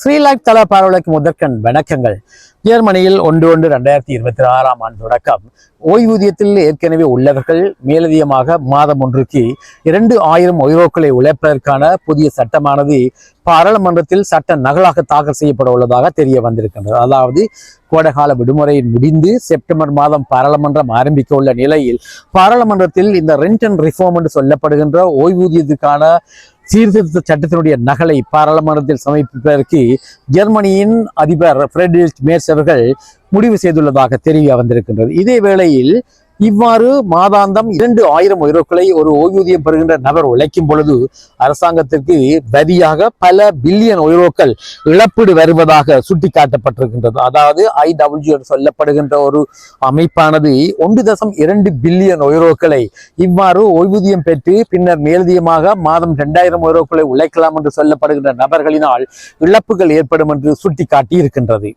ஸ்ரீலாக் தள பார்வைக்கு முதற்கண் வணக்கங்கள். ஜெர்மனியில் ஒன்று ஒன்று ரெண்டாயிரத்தி இருபத்தி ஆறாம் ஆண்டு தொடக்கம். ஓய்வூதியத்தில் ஏற்கனவே உள்ளவர்கள் மேலதிகமாக மாதம் ஒன்றுக்கு இரண்டு ஆயிரம் ஐரோக்களை உழைப்பதற்கான புதிய சட்டமானது பாராளுமன்றத்தில் சட்ட நகலாக தாக்கல் செய்யப்பட உள்ளதாக தெரிய வந்திருக்கின்றது. அதாவது கோடைகால விடுமுறை முடிந்து செப்டம்பர் மாதம் பாராளுமன்றம் ஆரம்பிக்க உள்ள நிலையில் பாராளுமன்றத்தில் இந்த ரெண்ட் அண்ட் ரிஃபார்ம் என்று சொல்லப்படுகின்ற ஓய்வூதியத்துக்கான சீர்திருத்த சட்டத்தினுடைய நகலை பாராளுமன்றத்தில் சமர்ப்பிப்பதற்கு ஜெர்மனியின் அதிபர் ஃப்ரெட்ரிச் மேர்ஸ் அவர்கள் முடிவு செய்துள்ளதாக தெரிய வந்திருக்கின்றது. இதே வேளையில் இவ்வாறு மாதாந்தம் இரண்டு ஆயிரம் ஐரோக்களை ஒரு ஓய்வூதியம் பெறுகின்ற நபர் உழைக்கும் பொழுது அரசாங்கத்திற்கு வரியாக பல பில்லியன் ஐரோக்கள் இழப்பீடு வருவதாக சுட்டிக்காட்டப்பட்டிருக்கின்றது. அதாவது ஐடபிள்யூ என்று சொல்லப்படுகின்ற ஒரு அமைப்பானது ஒன்று தசம் இரண்டு பில்லியன் ஐரோக்களை இவ்வாறு ஓய்வூதியம் பெற்று பின்னர் மேலதிகமாக மாதம் இரண்டாயிரம் ஐரோக்களை உழைக்கலாம் என்று சொல்லப்படுகின்ற நபர்களினால் இழப்புகள் ஏற்படும் என்று சுட்டிக்காட்டி இருக்கின்றது